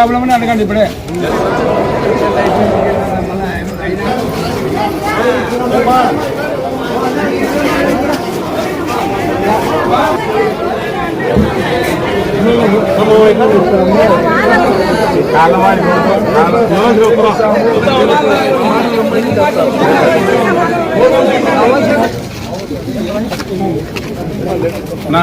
Problem అని అడగండి ఇప్పుడే. నా.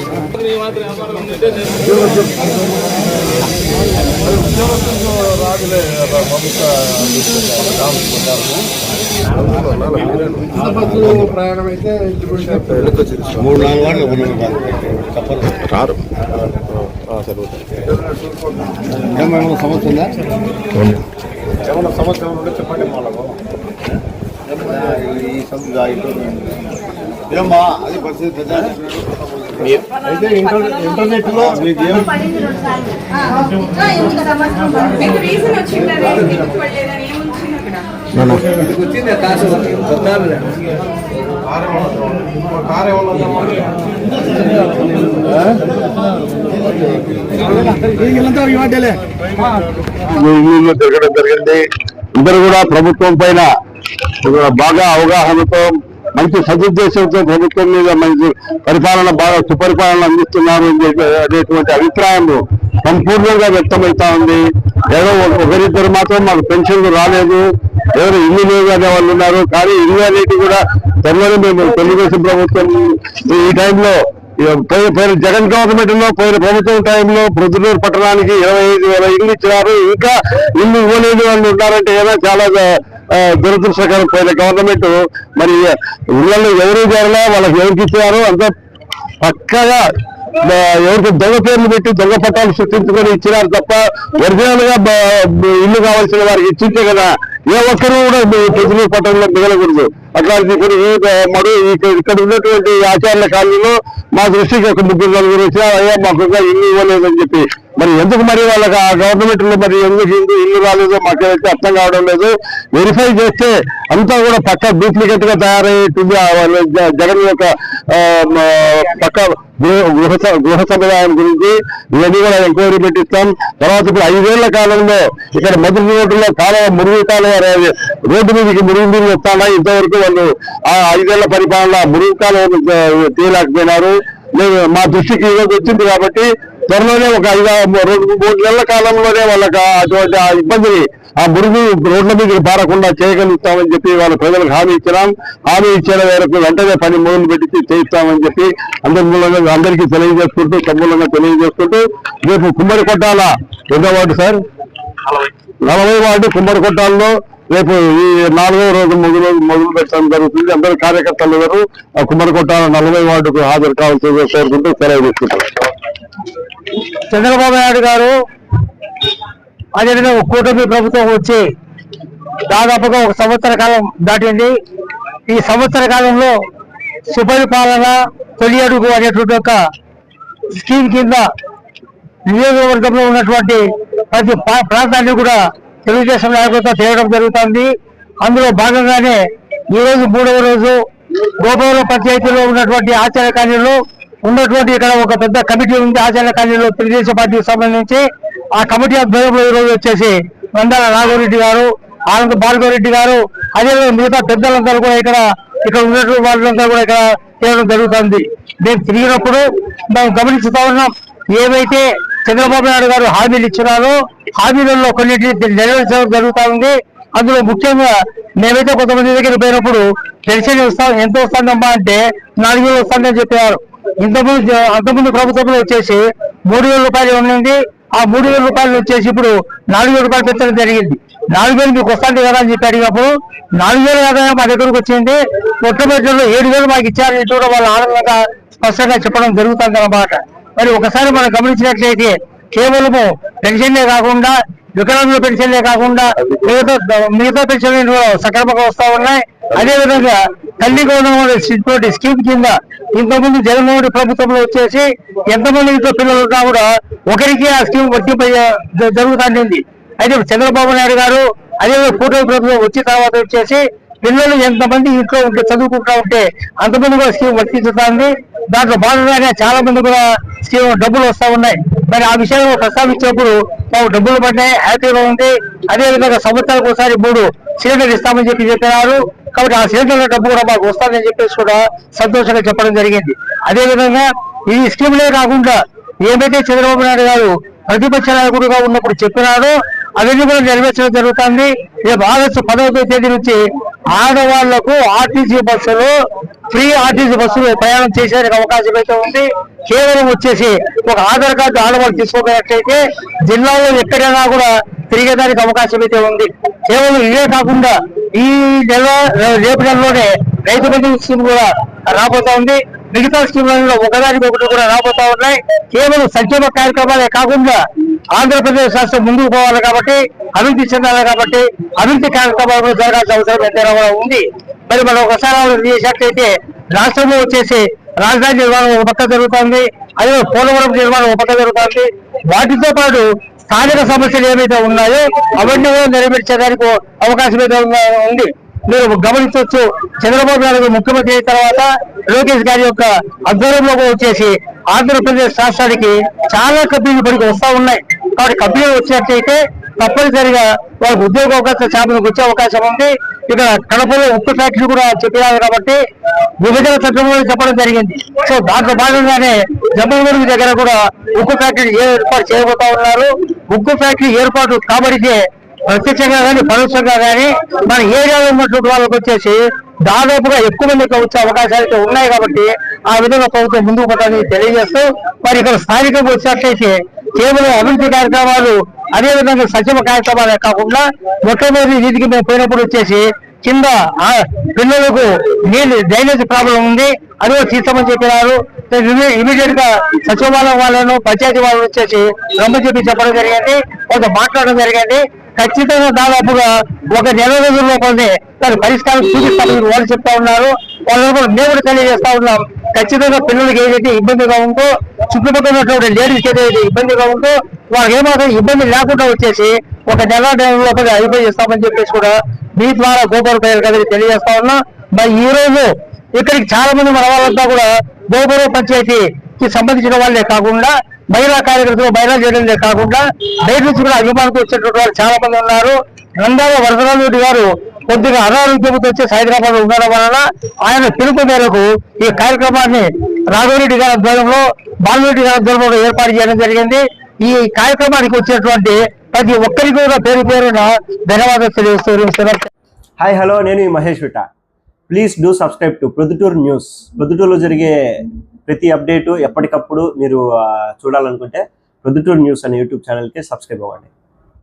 ప్రయాణం అయితే మూడు నాలుగు వాటిలో చెప్పరు రారు ఏమైనా సమస్య ఉందా? ఏమైనా సమస్య ఉంటే చెప్పండి వాళ్ళకు ఈ సందు ఏమ్మా అది పరిస్థితి అయితే ఇంటర్ ఇంటర్నెట్లో మీకు ఏం తిరగడం జరిగింది. ఇద్దరు కూడా ప్రభుత్వం పైన బాగా అవగాహనతో మంచి సదుద్దేశంతో ప్రభుత్వం మీద మంచి పరిపాలన బాగా సుపరిపాలన అందిస్తున్నారు అని చెప్పి అనేటువంటి అభిప్రాయం సంపూర్ణంగా వ్యక్తమవుతా ఉంది. ఏదో ఒకరిద్దరు మాత్రం మాకు పెన్షన్లు రాలేదు. ఎవరు ఇల్లు లేవు అనే వాళ్ళు ఉన్నారు. కానీ ఇల్లు అనేది కూడా త్వరలోనే మేము తెలుగుదేశం ప్రభుత్వం ఈ టైంలో పోయిన జగన్ గవర్నమెంట్లో పోయిన ప్రభుత్వం టైంలో ప్రొద్దునూరు పట్టణానికి ఇరవై ఐదు వేల ఇల్లు ఇచ్చినారు. ఇంకా ఇల్లు ఇవ్వలేని వాళ్ళు ఉన్నారంటే ఏదో చాలా దురదృష్టకరం పోయిన గవర్నమెంట్ మరి ఇళ్ళలో ఎవరు చేయాలా వాళ్ళకి ఎవరికి ఇచ్చారు అంత పక్కగా ఎవరికి దొంగ పేర్లు పెట్టి దొంగ పట్టాలు సృష్టించుకొని ఇచ్చినారు తప్ప ఒరిజినల్గా ఇల్లు కావాల్సిన వారికి ఇచ్చింటే కదా ఏ ఒక్కరు కూడా ప్రజలు పట్టణంలో మిగలకూడదు. అట్లాంటి ఇక్కడ ఈ మరి ఇక్కడ ఇక్కడ ఉన్నటువంటి ఆచార్య కాలనీలో మా దృష్టికి ఒక ముగ్గురు నలుగురు వచ్చినా అయ్యా మాకు ఇల్లు ఇవ్వలేదని చెప్పి మరి ఎందుకు మరి వాళ్ళకి ఆ గవర్నమెంట్లో మరి ఎందుకు ఇల్లు ఇల్లు రాలేదో మాకైతే అర్థం కావడం లేదు. వెరిఫై చేస్తే అంతా కూడా పక్క డూప్లికేట్గా తయారయ్యేటుంది ఆ వాళ్ళ జగన్ యొక్క పక్క గృహ గృహ స- గృహ సముదాయం గురించి ఇవన్నీ కూడా ఎంక్వైరీ పెట్టిస్తాం. తర్వాత ఇప్పుడు ఐదేళ్ళ కాలంలో ఇక్కడ మొదటి రోడ్డులో కాలువ మురుగు కాలువ రోడ్డు మీదకి మురుగు నీళ్ళు వస్తాడా ఇంతవరకు వాళ్ళు ఆ ఐదేళ్ళ పరిపాలన మురుగు కాలువ తీయలేకపోయినారు మేము మా దృష్టికి ఈరోజు వచ్చింది కాబట్టి త్వరలోనే ఒక ఐదు రెండు మూడు నెలల కాలంలోనే వాళ్ళకి అటువంటి ఆ ఇబ్బందిని ఆ మురుగు రోడ్ల మీద పారకుండా చేయగలుగుతామని చెప్పి వాళ్ళ ప్రజలకు హామీ ఇచ్చినాం. హామీ ఇచ్చిన మేరకు వెంటనే పని మొదలు పెట్టి చేయిస్తామని చెప్పి అందరి మూలంగా అందరికీ తెలియజేసుకుంటూ సమూలంగా తెలియజేసుకుంటూ రేపు కుమ్మడి కొట్టాల ఎన్నో వార్డు సార్? నలభై వార్డు కుమ్మడి కొట్టాలలో రేపు ఈ నాలుగో రోజు మొదలు మొదలు పెట్టడం జరుగుతుంది. అందరు కార్యకర్తలు గారు ఆ కుమ్మరి కొట్టాల నలభై వార్డుకు హాజరు కావాల్సిందిగా కోరుకుంటూ సెలవు తీసుకుంటారు చంద్రబాబు నాయుడు గారు అదేవిధంగా కూటమి ప్రభుత్వం వచ్చి దాదాపుగా ఒక సంవత్సర కాలం దాటింది. ఈ సంవత్సర కాలంలో సుపరిపాలన తొలి అడుగు అనేటువంటి ఒక స్కీమ్ కింద నియోజకవర్గంలో ఉన్నటువంటి ప్రతి ప్రాంతాన్ని కూడా తెలుగుదేశం నాయకులతో చేయడం జరుగుతుంది. అందులో భాగంగానే ఈ రోజు మూడవ రోజు గోపాల పంచాయతీలో ఉన్నటువంటి ఆచార కార్యంలో ఉన్నటువంటి ఇక్కడ ఒక పెద్ద కమిటీ ఉంది. ఆచార్య కాలనీలో తెలుగుదేశం పార్టీకి సంబంధించి ఆ కమిటీ ఆధ్వర్యంలో ఈరోజు రోజు వచ్చేసి మందాల రాఘవరెడ్డి గారు ఆనంద్ భార్గవరెడ్డి గారు అదేవిధంగా మిగతా పెద్దలందరూ కూడా ఇక్కడ ఇక్కడ ఉన్నటువంటి వాళ్ళందరూ కూడా ఇక్కడ చేయడం జరుగుతుంది. మేము తిరిగినప్పుడు మేము గమనిస్తూ ఉన్నాం. ఏవైతే చంద్రబాబు నాయుడు గారు హామీలు ఇచ్చినారో హామీలలో కొన్నిటిని నెరవేర్చడం జరుగుతూ ఉంది. అందులో ముఖ్యంగా మేమైతే కొంతమంది దగ్గర పోయినప్పుడు పెన్షన్ వస్తాం ఎంత వస్తుందమ్మా అంటే నాలుగు వేలు వస్తుందని చెప్పారు ఇంతకుముందు అంతకుముందు ప్రభుత్వంలో వచ్చేసి మూడు వేల రూపాయలు ఉండింది. ఆ మూడు వేల రూపాయలు వచ్చేసి ఇప్పుడు నాలుగు వేల రూపాయలు పెంచడం జరిగింది. నాలుగు వేలు మీకు వస్తుంది కదా అని చెప్పి అడిగినప్పుడు నాలుగు వేలు ఆదాయం మా దగ్గరకు వచ్చింది. మొట్టమొదటిలో ఏడు వేలు మాకు ఇచ్చారని చూడడం వాళ్ళు ఆనందంగా స్పష్టంగా చెప్పడం జరుగుతుంది అన్నమాట. మరి ఒకసారి మనం గమనించినట్లయితే కేవలము పెన్షన్లే కాకుండా వికలాంగుల పెన్షన్లే కాకుండా మిగతా మిగతా పెన్షన్లు సక్రమంగా వస్తా ఉన్నాయి. అదే విధంగా తల్లి గౌరవం స్కీమ్ కింద ఇంతకుముందు జగన్మోహన్ ప్రభుత్వంలో వచ్చేసి ఎంతమంది ఇంట్లో పిల్లలు ఉన్నా కూడా ఒకరికి ఆ స్కీమ్ వర్తింప జ- జరుగుతుంది అయితే చంద్రబాబు నాయుడు గారు అదే కూటమి ప్రభుత్వం వచ్చిన తర్వాత వచ్చేసి పిల్లలు ఎంతమంది ఇంట్లో ఉంటే చదువుకుంటా ఉంటే అంతమంది కూడా స్కీమ్ వర్తించుతుంది. దాంట్లో భాగంగానే చాలా మంది కూడా స్కీమ్ డబ్బులు వస్తా ఉన్నాయి. మరి ఆ విషయంలో ప్రస్తావించినప్పుడు మాకు డబ్బులు పడ్డాయి హ్యాపీగా ఉంది. అదేవిధంగా సంవత్సరాలకు సంవత్సరానికి ఒకసారి మూడు సిలిండర్ ఇస్తామని చెప్పి చెప్పినారు. కాబట్టి ఆ సిలిండర్ల డబ్బు కూడా మాకు వస్తారని చెప్పేసి కూడా సంతోషంగా చెప్పడం జరిగింది. అదే విధంగా ఈ స్కీమ్లే కాకుండా ఏమైతే చంద్రబాబు నాయుడు గారు ప్రతిపక్ష నాయకుడుగా ఉన్నప్పుడు చెప్పినారో అవన్నీ కూడా నెరవేర్చడం జరుగుతుంది. రేపు ఆగస్టు పదవ తేదీ నుంచి ఆడవాళ్ళకు ఆర్టీసీ బస్సులు ఫ్రీ ఆర్టీసీ బస్సులు ప్రయాణం చేసేందుకు అవకాశం అయితే ఉంది. కేవలం వచ్చేసి ఒక ఆధార్ కార్డు ఆడవాళ్ళు తీసుకోగలట్లయితే జిల్లాలో ఎక్కడైనా కూడా తిరిగేదానికి అవకాశం అయితే ఉంది. కేవలం ఇదే కాకుండా ఈ నెల రేపు నెలలోనే రైతు బంధు స్కీమ్ కూడా రాబోతా ఉంది. మిగతా స్కీమ్లలో ఒకదానికి ఒకటి కూడా రాబోతా ఉన్నాయి. కేవలం సంక్షేమ కార్యక్రమాలే కాకుండా ఆంధ్రప్రదేశ్ రాష్ట్రం ముందుకు పోవాలి కాబట్టి అభివృద్ధి చెందాలి కాబట్టి అభివృద్ధి కార్యక్రమాలు జరగాల్సిన అవసరం ఎంతైనా కూడా ఉంది. మరి మనం ఒకసారి ఆలోచన చేసినట్లయితే రాష్ట్రంలో వచ్చేసి రాజధాని నిర్మాణం ఒక పక్క జరుగుతుంది. అదే పోలవరం నిర్మాణం ఒక పక్క జరుగుతుంది. వాటితో పాటు స్థానిక సమస్యలు ఏవైతే ఉన్నాయో అవన్నీ కూడా నెరవేర్చేదానికి అవకాశం అయితే ఉంది. మీరు గమనించవచ్చు చంద్రబాబు నాయుడు ముఖ్యమంత్రి అయిన తర్వాత లోకేష్ గారి యొక్క అధ్వర్యంలో వచ్చేసి ఆంధ్రప్రదేశ్ రాష్ట్రానికి చాలా కంపెనీలు పనికి వస్తా ఉన్నాయి. కాబట్టి కంపెనీలు వచ్చినట్లయితే తప్పనిసరిగా వాళ్ళకి ఉద్యోగ అవకాశం చేపలకు వచ్చే అవకాశం ఉంది. ఇక్కడ కడపలో ఉక్కు ఫ్యాక్టరీ కూడా చెప్పినారు కాబట్టి విభజన చట్టంలో చెప్పడం జరిగింది. సో దాంట్లో భాగంగానే జమ్మూరు దగ్గర కూడా ఉక్కు ఫ్యాక్టరీ ఏర్పాటు చేయబోతా ఉన్నారు. ఉక్కు ఫ్యాక్టరీ ఏర్పాటు కాబడితే ప్రత్యక్షంగా కానీ పరోక్షంగా కానీ మన ఏరియాలో ఉన్నటువంటి వాళ్ళకి వచ్చేసి దాదాపుగా ఎక్కువ మందికి వచ్చే అవకాశాలు అయితే ఉన్నాయి కాబట్టి ఆ విధంగా ప్రభుత్వం ముందుకు పోతానని తెలియజేస్తూ మరి ఇక్కడ స్థానికంగా వచ్చినట్లయితే కేవలం అభివృద్ధి కార్యక్రమాలు అదే విధంగా సంక్షేమ కార్యక్రమాలే కాకుండా మొట్టమొదటి వీధికి మేము పోయినప్పుడు వచ్చేసి కింద పిల్లలకు నీళ్ళు డ్రైనేజ్ ప్రాబ్లం ఉంది. అది కూడా తీస్తామని చెప్పినారు. ఇమీడియట్గా సచివాలయం వాళ్ళను పంచాయతీ వాళ్ళు వచ్చేసి రమ్మని చెప్పి చెప్పడం జరిగింది. కొంత మాట్లాడడం జరిగింది. ఖచ్చితంగా దాదాపుగా ఒక నెల రోజుల లోపలనే దాని పరిష్కారం చూపిస్తామని వాళ్ళు చెప్తా ఉన్నారు. వాళ్ళు కూడా మేము కూడా తెలియజేస్తా ఉన్నాం. ఖచ్చితంగా పిల్లలకి ఏదైతే ఇబ్బందిగా ఉందో చుట్టుపక్కల ఉన్నటువంటి లేడీస్ ఏదైతే ఇబ్బందిగా ఉందో వాళ్ళకి ఏమాత్రం ఇబ్బంది లేకుండా వచ్చేసి ఒక నెల లోపల అయిపోయి చేస్తామని చెప్పేసి కూడా మీ ద్వారా గోపాల పేరు కదా తెలియజేస్తా ఉన్నా. మరి ఈ రోజు ఇక్కడికి చాలా మంది మన వాళ్ళంతా కూడా గోపురం పంచాయతీకి సంబంధించిన వాళ్ళే కాకుండా మహిళా కార్యకర్తలు మహిళా చేయడంలే కాకుండా బయట నుంచి కూడా అభిమానికి వచ్చేటువంటి వాళ్ళు చాలా మంది ఉన్నారు. నందాల వరదరాజు గారు కొద్దిగా అనారోగ్యంతో వచ్చేసి హైదరాబాద్ ఉండడం వలన ఆయన పిలుపు మేరకు ఈ కార్యక్రమాన్ని రాఘవరెడ్డి గారి ఆధ్వర్యంలో బాలరెడ్డి గారి ఆధ్వర్యంలో ఏర్పాటు చేయడం జరిగింది. ఈ కార్యక్రమానికి వచ్చినటువంటి ప్రతి ఒక్కరికి కూడా పేరు పేరున ధన్యవాదాలు తెలియజేస్తూ హాయ్ హలో నేను Mahesh విట. Please do subscribe to Proddatur news. ప్రొద్దుటూరులో జరిగే ప్రతి అప్డేటు ఎప్పటికప్పుడు మీరు చూడాలనుకుంటే ప్రొద్దుటూరు న్యూస్ అనే యూట్యూబ్ ఛానల్కి సబ్స్క్రైబ్ అవ్వండి.